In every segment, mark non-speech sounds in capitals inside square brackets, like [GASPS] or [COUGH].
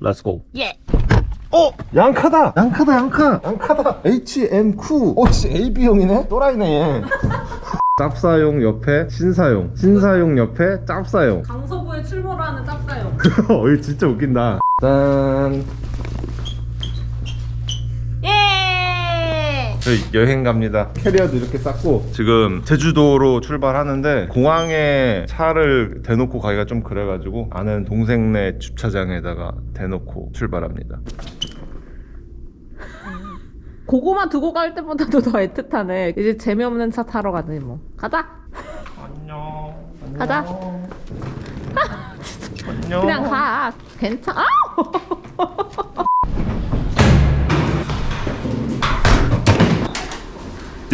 렛츠고 예. 어! 양카다! 양카다 양카! 양카다! HMQ 어씨 AB형이네? 또라이네 얘 [LAUGHS] 짭사용 옆에 신사용 신사용 옆에 짭사용 강서구에 출몰을 하는 짭사요. [LAUGHS] 어 이거 진짜 웃긴다 짠 예. 저희 여행 갑니다 캐리어도 이렇게 쌌고 지금 제주도로 출발하는데 공항에 차를 대놓고 가기가 좀 그래가지고 아는 동생네 주차장에다가 대놓고 출발합니다 [LAUGHS] 그거만 두고 갈 때보다도 더 애틋하네. 이제 재미없는 차 타러 가더니 뭐. 가자. 안녕 [LAUGHS] 가자. [LAUGHS] 안녕 그냥 가. 괜찮아.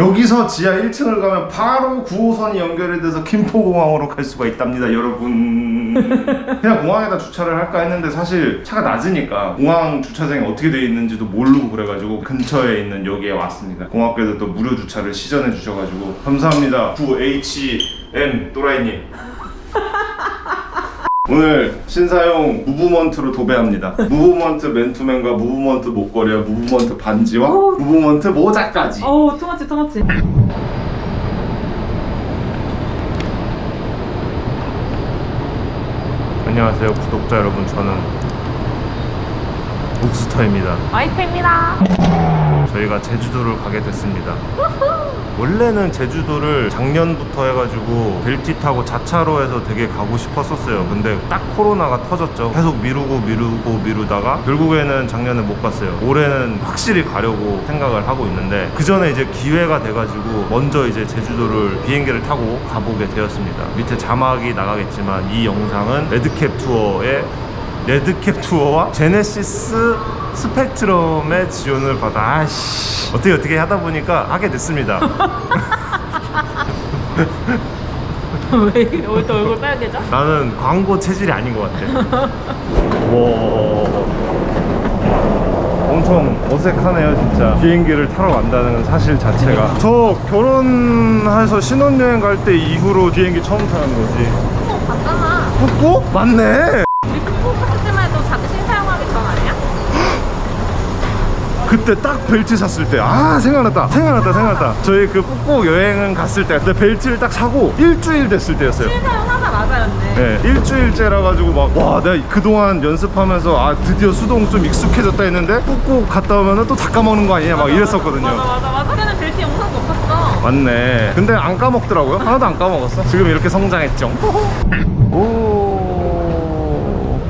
여기서 지하 1층을 가면 바로 9호선이 연결이 돼서 김포공항으로 갈 수가 있답니다, 여러분. [LAUGHS] 그냥 공항에다 주차를 할까 했는데 사실 차가 낮으니까 공항 주차장이 어떻게 돼 있는지도 모르고 그래가지고 근처에 있는 여기에 왔습니다. 고맙게도 또 무료 주차를 시전해 주셔가지고 감사합니다, 9HM 또라이님. [LAUGHS] 오늘 신사용 무브먼트로 도배합니다. 무브먼트 맨투맨과 무브먼트 목걸이와 무브먼트 반지와 오. 무브먼트 모자까지. 어우, 투머치, 투머치. 안녕하세요 구독자 여러분 저는 옥스터입니다 와이프입니다. 저희가 제주도를 가게 됐습니다. 원래는 제주도를 작년부터 해가지고 벨티 타고 자차로 해서 되게 가고 싶었었어요. 근데 딱 코로나가 터졌죠. 계속 미루고 미루고 미루다가 결국에는 작년에 못 갔어요. 올해는 확실히 가려고 생각을 하고 있는데 그 전에 이제 기회가 돼가지고 먼저 이제 제주도를 비행기를 타고 가보게 되었습니다. 밑에 자막이 나가겠지만 이 영상은 레드캡 투어의 레드캡 투어와 제네시스 스펙트럼의 지원을 받아. 아씨. 어떻게 어떻게 하다 보니까 하게 됐습니다. [LAUGHS] 왜 이렇게 오늘 또 얼굴 빨개져? 나는 광고 체질이 아닌 것 같아. 와. 엄청 어색하네요 진짜. 비행기를 타러 간다는 건 사실 자체가. 저 결혼해서 신혼여행 갈 때 이후로 비행기 처음 타는 거지. 어, 봤잖아. 어? 맞네 우리 푸푸 갔을 때만 해도 자체 사용하기 전 아니야? 그때 딱 벨트 샀을 때 아 생각났다 생각났다 생각났다. 저희 그 꾹꾹 여행은 갔을 때 그때 벨트를 딱 사고 일주일 됐을 때였어요. 맞아였네. 네, 일주일째라 가지고 막 와 내가 그동안 연습하면서 아 드디어 수동 좀 익숙해졌다 했는데 꾹꾹 갔다 오면은 또 다 까먹는 거 아니냐 막 이랬었거든요. 맞아, 맞아, 맞아. 그때는 벨트 영상도 없었어. 맞네. 근데 안 까먹더라고요. 하나도 안 까먹었어. 지금 이렇게 성장했죠. [LAUGHS] 오.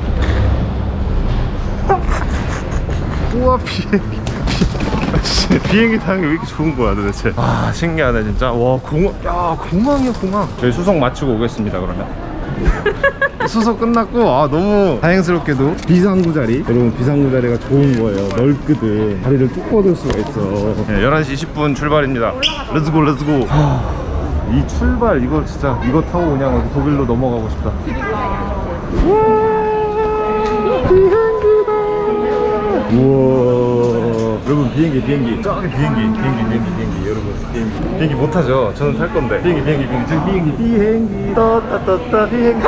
[LAUGHS] 우와 비행기 씨, [LAUGHS] 비행기 타는 게 왜 이렇게 좋은 거야 도대체? 아 신기하네 진짜. 와 공항 야 공항이야 공항. 저희 수속 마치고 오겠습니다 그러면. [LAUGHS] 수속 끝났고 아 너무 다행스럽게도 비상구 자리. 여러분 비상구 자리가 좋은 거예요. 넓거든 다리를 쭉 뻗을 수가 있어. 네, 11시 20분 출발입니다. 렛츠고 렛츠고 이 출발 이거 진짜 이거 타고 그냥 독일로 넘어가고 싶다. 우와 여러분 비행기 비행기 저기 비행기 비행기 비행기 비행기 여러분 비행기. 비행기 못 타죠? 저는 탈 건데. 비행기 비행기 비행기. 저기 비행기 비행기. 떴다떴다 비행기.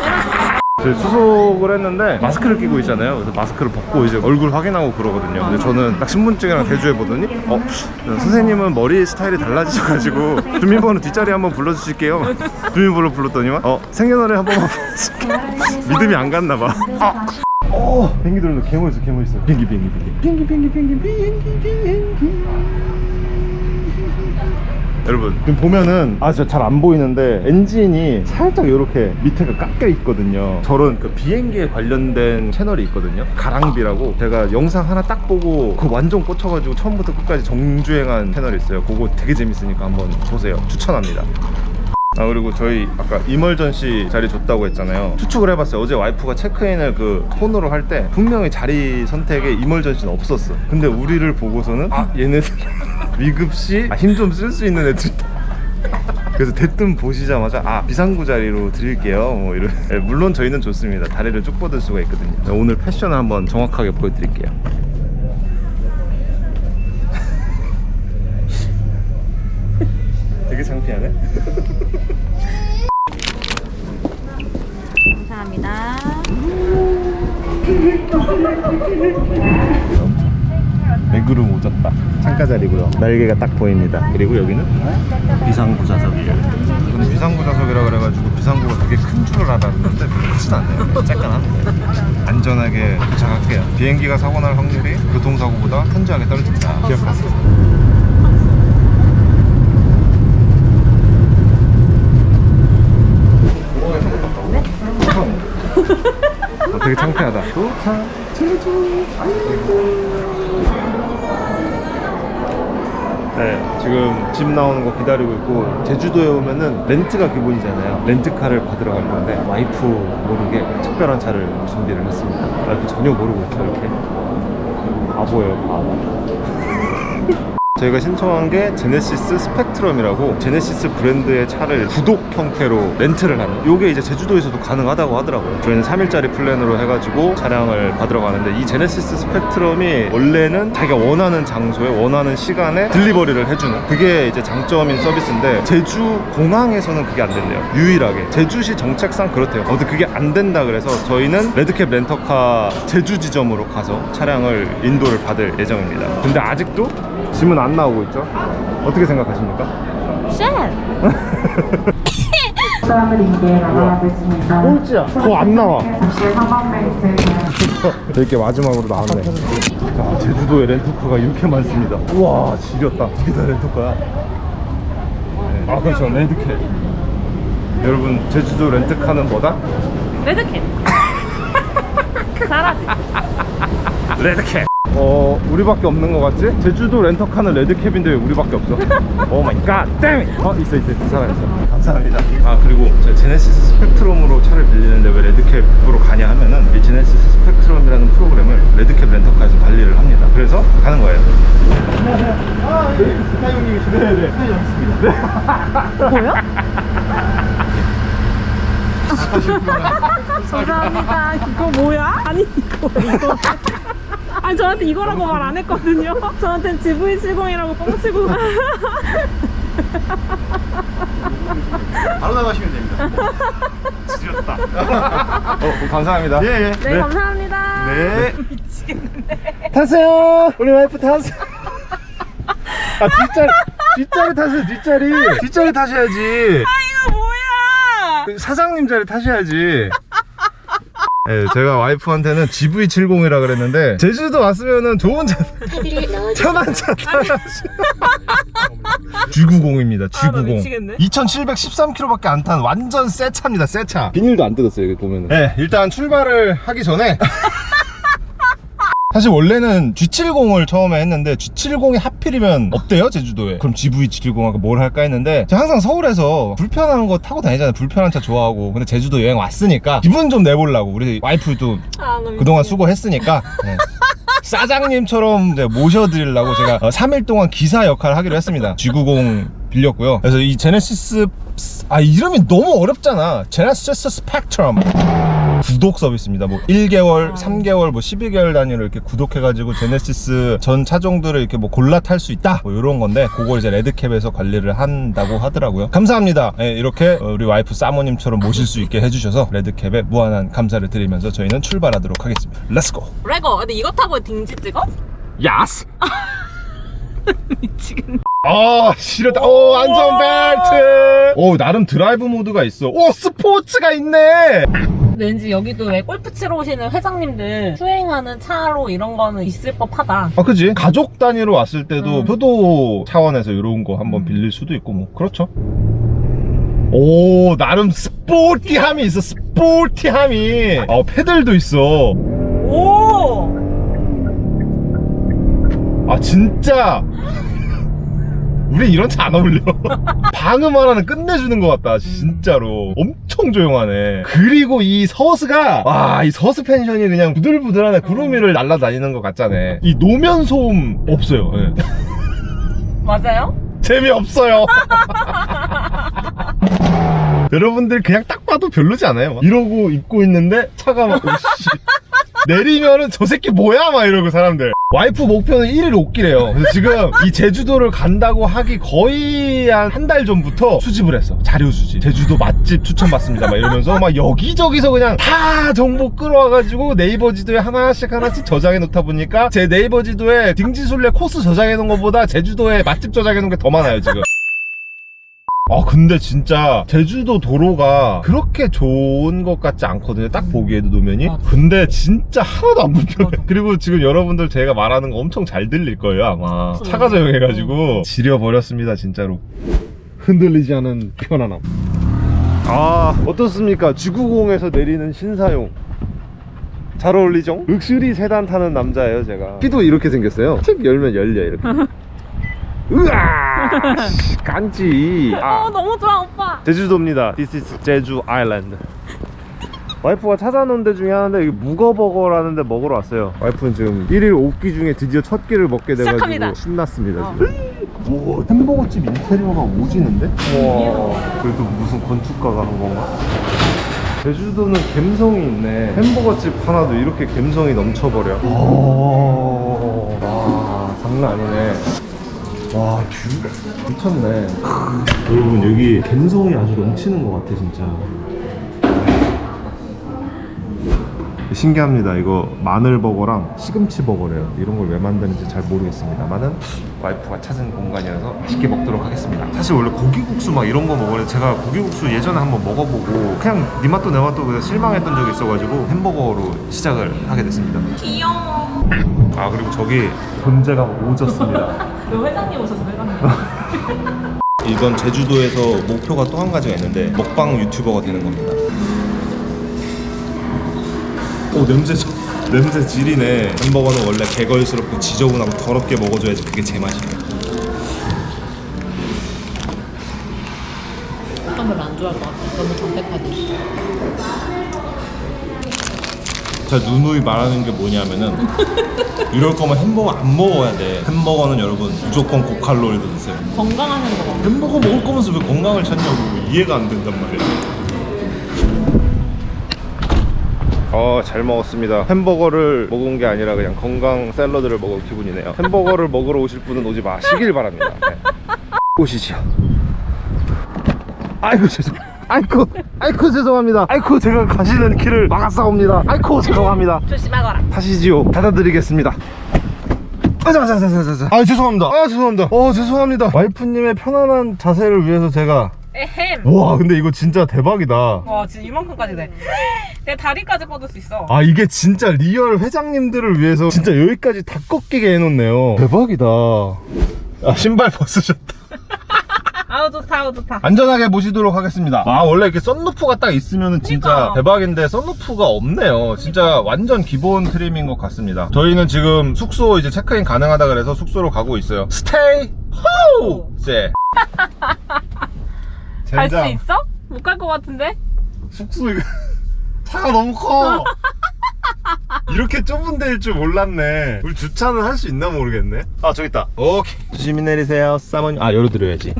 저희 수속을 했는데 마스크를 끼고 있잖아요. 그래서 마스크를 벗고 이제 얼굴 확인하고 그러거든요. 근데 저는 딱 신분증이랑 대조해 보더니 어 선생님은 머리 스타일이 달라지셔가지고 주민번호 뒷자리 한번 불러주실게요. 주민번호 불렀더니만 어 생년월일 한 번만 [LAUGHS] 믿음이 안 갔나 봐. 아. 어, 비행기 들어온다. 개모 있어, 개모 있어. 비행기, 비행기, 비행기. 비행기, 비행기, 비행기, 비행기, 비행기. 여러분, 지금 보면은, 아, 진짜 잘 안 보이는데, 엔진이 살짝 이렇게 밑에가 깎여 있거든요. 저런 그 비행기에 관련된 채널이 있거든요. 가랑비라고. 제가 영상 하나 딱 보고, 그 완전 꽂혀가지고 처음부터 끝까지 정주행한 채널이 있어요. 그거 되게 재밌으니까 한번 보세요. 추천합니다. 아 그리고 저희 아까 이멀전시 자리 줬다고 했잖아요. 추측을 해봤어요. 어제 와이프가 체크인을 그 폰으로 할 때 분명히 자리 선택에 이멀전시는 없었어. 근데 우리를 보고서는 아. 얘네들 [LAUGHS] 위급시 힘좀 쓸 수 있는 애들이다. 그래서 대뜸 보시자마자 아 비상구 자리로 드릴게요. 뭐 이런. 네, 물론 저희는 좋습니다. 다리를 쭉 뻗을 수가 있거든요. 네, 오늘 패션을 한번 정확하게 보여드릴게요 되게 창피하네. 감사합니다. 맥으로 모졌다. 창가 자리고요. 날개가 딱 보입니다. 그리고 여기는 비상구 좌석이에요. 저는 비상구 좌석이라 그래가지고 비상구가 되게 큰 줄을 알았는데 그렇진 않네요. 쬐깐한데. 안전하게 도착할게요. 비행기가 사고 날 확률이 교통사고보다 현저하게 떨어진다. 기억하세요. 어, 되게 창피하다. 도착, 제주. 네, 지금 집 나오는 거 기다리고 있고 제주도에 오면은 렌트가 기본이잖아요. 렌트카를 받으러 갈 건데 와이프 모르게 특별한 차를 준비를 했습니다. 와이프 전혀 모르고 이렇게 바보예요 바보. 저희가 신청한 게 제네시스 스펙트럼이라고 제네시스 브랜드의 차를 구독 형태로 렌트를 하는 이게 이제 제주도에서도 가능하다고 하더라고요. 저희는 3일짜리 플랜으로 해가지고 차량을 받으러 가는데 이 제네시스 스펙트럼이 원래는 자기가 원하는 장소에 원하는 시간에 딜리버리를 해주는 그게 이제 장점인 서비스인데 제주 공항에서는 그게 안 된대요. 유일하게. 제주시 정책상 그렇대요. 아무튼 그게 안 된다 그래서 저희는 레드캡 렌터카 제주 지점으로 가서 차량을 인도를 받을 예정입니다. 근데 아직도 짐은 안 나오고 있죠 어떻게 생각하십니까? 쉣! 사람들인게 나가고 있습니다. 꼴찌야 더안 나와 잠시 [LAUGHS] 이렇게 마지막으로 나왔네 자 제주도에 렌터카가 이렇게 많습니다 우와 지렸다 이게 다 렌터카야 네. 아 그렇죠 레드캣 여러분 제주도 렌트카는 뭐다? 레드캣. [LAUGHS] 사라지. 레드캣 어 우리밖에 없는 것 같지? 제주도 렌터카는 레드캡인데 왜 우리밖에 없어? 오 마이 갓 it! 어 있어 있어 있어 살아있어 감사합니다 아 그리고 저 제네시스 스펙트럼으로 차를 빌리는데 왜 레드캡으로 가냐 하면은 이 제네시스 스펙트럼이라는 프로그램을 레드캡 렌터카에서 관리를 합니다 그래서 가는 거예요 아, 네, 사장님이시네. 네, 네. 뭐야? 감사합니다. 그거 뭐야? 아니 이거 이거. 아니 저한테 이거라고 말 안 했거든요. [LAUGHS] 저한테는 GV70이라고 뻥치고. 바로 나가시면 됩니다. 지렸다. 어, 감사합니다. 예, 예. 네, 감사합니다. 네. 미치겠네. 타세요. 우리 와이프 타세요. 아, 뒷자리, 뒷자리 타세요, 뒷자리. 뒷자리 타셔야지. 이거 뭐야? 사장님 자리 타셔야지. 네, 제가 와이프한테는 GV70이라 그랬는데 제주도 왔으면은 좋은 차 편한 차 타야지. G90입니다. 아, 나 G90. 미치겠네. 2,713km밖에 안 탄 완전 새 차입니다. 새 차. 비닐도 안 뜯었어요. 여기 보면은. 네, 일단 출발을 하기 전에 사실 원래는 G70을 처음에 했는데 G70이 하필이면 없대요 제주도에. 그럼 GV70하고 뭘 할까 했는데 제가 항상 서울에서 불편한 거 타고 다니잖아요. 불편한 차 좋아하고. 근데 제주도 여행 왔으니까 기분 좀 내보려고. 우리 와이프도 아, 나 그동안. 수고했으니까. 네. [LAUGHS] 사장님처럼 모셔드리려고 제가 어, 3일 동안 기사 역할을 하기로 했습니다. G90 빌렸고요 그래서 이 제네시스 아 이름이 너무 어렵잖아 제네시스 스펙트럼 구독 서비스입니다. 뭐 1개월, 3개월, 뭐 12개월 단위로 이렇게 구독해가지고 제네시스 전 차종들을 이렇게 뭐 골라 탈 수 있다. 뭐 이런 건데 그걸 이제 레드캡에서 관리를 한다고 하더라고요. 감사합니다. 예, 이렇게 어, 우리 와이프 사모님처럼 모실 수 있게 해주셔서 레드캡에 무한한 감사를 드리면서 저희는 출발하도록 하겠습니다. 렛츠고. 레고. 근데 이거 타고 딩지 찍어? 야스. [LAUGHS] 미치겠네. 아 싫었다. 오 안전 벨트. 오 나름 드라이브 모드가 있어. 오 스포츠가 있네. 왠지 여기도 왜 골프 치러 오시는 회장님들 수행하는 차로 이런 거는 있을 법하다. 아, 그지? 가족 단위로 왔을 때도 음. 효도 차원에서 이런 거 한번 빌릴 수도 있고, 뭐, 그렇죠. 오, 나름 스포티함이 있어, 스포티함이. 어, 페들도 있어. 오! 아, 진짜. [LAUGHS] 우리 이런 차 안 어울려. [LAUGHS] 방음 하나는 끝내주는 것 같다, 진짜로. 엄청 조용하네. 그리고 이 서스가, 와, 이 서스 펜션이 그냥 부들부들하네. 구름 위를 날아다니는 것 같잖아. 이 노면 소음 없어요. 예. 맞아요? 재미없어요. [LAUGHS] 여러분들 그냥 딱 봐도 별로지 않아요? 이러고 입고 있는데 차가 막 오씨 내리면은 저 새끼 뭐야? 막 이러고 사람들. 와이프 목표는 1일 옷기래요. 그래서 지금 이 제주도를 간다고 하기 거의 한 한 달 전부터 수집을 했어. 자료 수집. 제주도 맛집 추천받습니다. 막 이러면서 막 여기저기서 그냥 다 정보 끌어와가지고 네이버 지도에 하나씩 하나씩 저장해 놓다 보니까 제 네이버 지도에 등지술래 코스 저장해 놓은 것보다 제주도에 맛집 저장해 놓은 게 더 많아요 지금 아 근데 진짜 제주도 도로가 그렇게 좋은 것 같지 않거든요. 딱 보기에도 노면이. 맞아. 근데 진짜 하나도 안 불편해. [LAUGHS] 그리고 지금 여러분들 제가 말하는 거 엄청 잘 들릴 거예요 아마. 차가 조용해가지고. 지려버렸습니다 진짜로. 흔들리지 않은 편안함. 아 어떻습니까? 지구공에서 내리는 신사용. 잘 어울리죠? 럭셔리 세단 타는 남자예요 제가. 키도 이렇게 생겼어요. 틱 열면 열려 이렇게. [LAUGHS] 으아 [LAUGHS] 씨, 깐지 아. 어 너무 좋아 오빠 제주도입니다. This is 제주 아일랜드. 와이프가 찾아놓은 데 중에 하나인데 여기 무거버거라는 데 먹으러 왔어요. 와이프는 지금 1일 5끼 중에 드디어 첫 끼를 먹게 돼가지고 시작합니다. 신났습니다. 어. 지금. 오 햄버거집 인테리어가 오지는데? 와 그래도 무슨 건축가가 한 건가? 제주도는 감성이 있네. 햄버거집 하나도 이렇게 감성이 넘쳐버려. 오, 와 장난 아니네. 와 뷰가 미쳤네. 여러분 여기 감성이 아주 넘치는 것 같아 진짜. 신기합니다. 이거 마늘 버거랑 시금치 버거래요. 이런 걸 왜 만드는지 잘 모르겠습니다만은 와이프가 찾은 공간이라서 맛있게 먹도록 하겠습니다. 사실 원래 고기국수 막 이런 거 먹으려 제가 고기국수 예전에 한번 먹어보고 그냥 니 맛도 내 맛도 그냥 실망했던 적이 있어가지고 햄버거로 시작을 하게 됐습니다. 귀여워 아 그리고 저기 존재가 오졌습니다 왜 [LAUGHS] 회장님 오셨어 회장님 [LAUGHS] 이번 제주도에서 목표가 또 한 가지가 있는데 먹방 유튜버가 되는 겁니다. 오 냄새 저- 냄새 지리네. 햄버거는 원래 개걸스럽고 지저분하고 더럽게 먹어줘야지 그게 제 맛이에요. 약간 별로 안 좋아할 것 같아. 너무 담백하지. 제가 누누이 말하는 게 뭐냐면은 [LAUGHS] 이럴 거면 햄버거 안 먹어야 돼. 햄버거는 여러분 무조건 고칼로리로 드세요. 건강한 햄버거. 햄버거 먹을 거면서 왜 건강을 찾냐고 이해가 안 된단 말이야. 어, 잘 먹었습니다. 햄버거를 먹은 게 아니라 그냥 건강 샐러드를 먹은 기분이네요. 햄버거를 먹으러 오실 분은 오지 마시길 바랍니다. 네. 오시죠. 아이고 죄송. 아이고, 아이고 죄송합니다. 아이고 제가 가시는 길을 막았사옵니다. 아이고 죄송합니다. 조심하거라 타시지요. 닫아드리겠습니다. 아자자자자자. 아 죄송합니다. 아 죄송합니다. 어 죄송합니다. 와이프님의 편안한 자세를 위해서 제가 에헴 와 근데 이거 진짜 대박이다. 와 진짜 이만큼까지 돼 내 [GASPS] 다리까지 뻗을 수 있어 아 이게 진짜 리얼 회장님들을 위해서 진짜 여기까지 다 꺾이게 해놓네요. 대박이다. 아 신발 벗으셨다. [LAUGHS] 아우 좋다 아우 좋다 안전하게 모시도록 하겠습니다. 아 원래 이렇게 썬루프가 딱 있으면 진짜 그러니까. 대박인데 썬루프가 없네요. 진짜 완전 기본 트림인 것 같습니다. 저희는 지금 숙소 이제 체크인 가능하다 그래서 숙소로 가고 있어요. 스테이 호우 제. [LAUGHS] 갈수 있어? 못 갈 것 같은데? 숙소 이거 [LAUGHS] 차가 너무 커. [LAUGHS] 이렇게 좁은 데일 줄 몰랐네. 우리 주차는 할 수 있나 모르겠네. 아 저기 있다. 오케이. 조심히 내리세요. 사모님. 아 열어드려야지.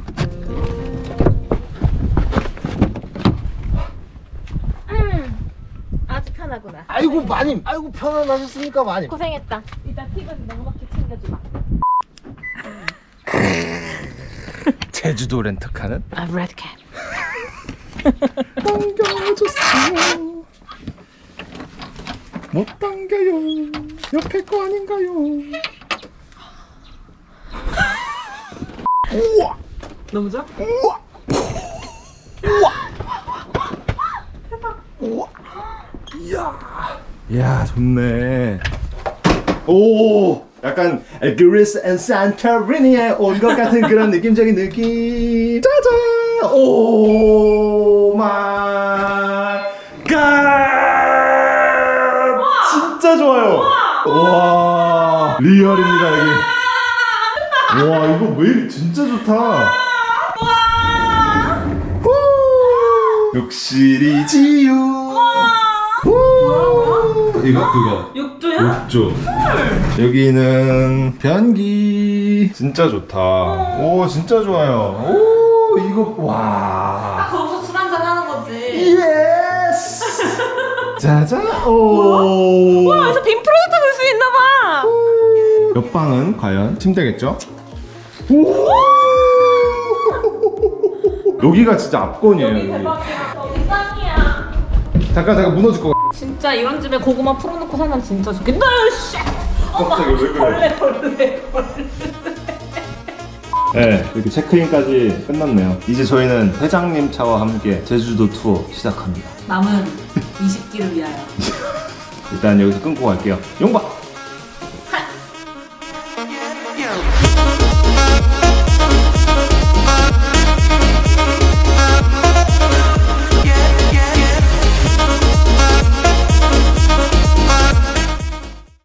마님. 아이고 편안하셨습니까 마님. 고생했다. 이따 팁은 넉넉히 챙겨주마. [LAUGHS] 제주도 렌터카는 아, 레드캣. 당겨줬어요. [LAUGHS] 못 당겨요. 옆에 거 아닌가요? 너무 좋아? 이야 좋네. 오 약간 그리스 앤 산토리니에 온 것 같은 그런 느낌적인 느낌. 짜잔. 오 마이 갓. 진짜 좋아요. 와 리얼입니다 여기. 와 이거 왜 이리 진짜 좋다. 후. 욕실이지요. 후. 이거 그거. 욕조야? 욕조. 여기는 변기. 진짜 좋다. 오 진짜 좋아요. 오 이거 와. 거기서 술 한잔 하는 거지. 예스. [LAUGHS] 짜잔 오 와 여기서 빔 프로젝터 볼수 있나 봐 옆방은 과연 침대겠죠? [LAUGHS] 여기가 진짜 압권이에요 여기. 짱이야 잠깐 잠깐 무너질 거 진짜 이런 집에 고구마 풀어놓고 살면 진짜 좋겠다. 씨. 갑자기 왜 그래? 벌레 벌레 네 이렇게 체크인까지 끝났네요. 이제 저희는 회장님 차와 함께 제주도 투어 시작합니다. 남은 20기를 위하여. [LAUGHS] 일단 여기서 끊고 갈게요. 용박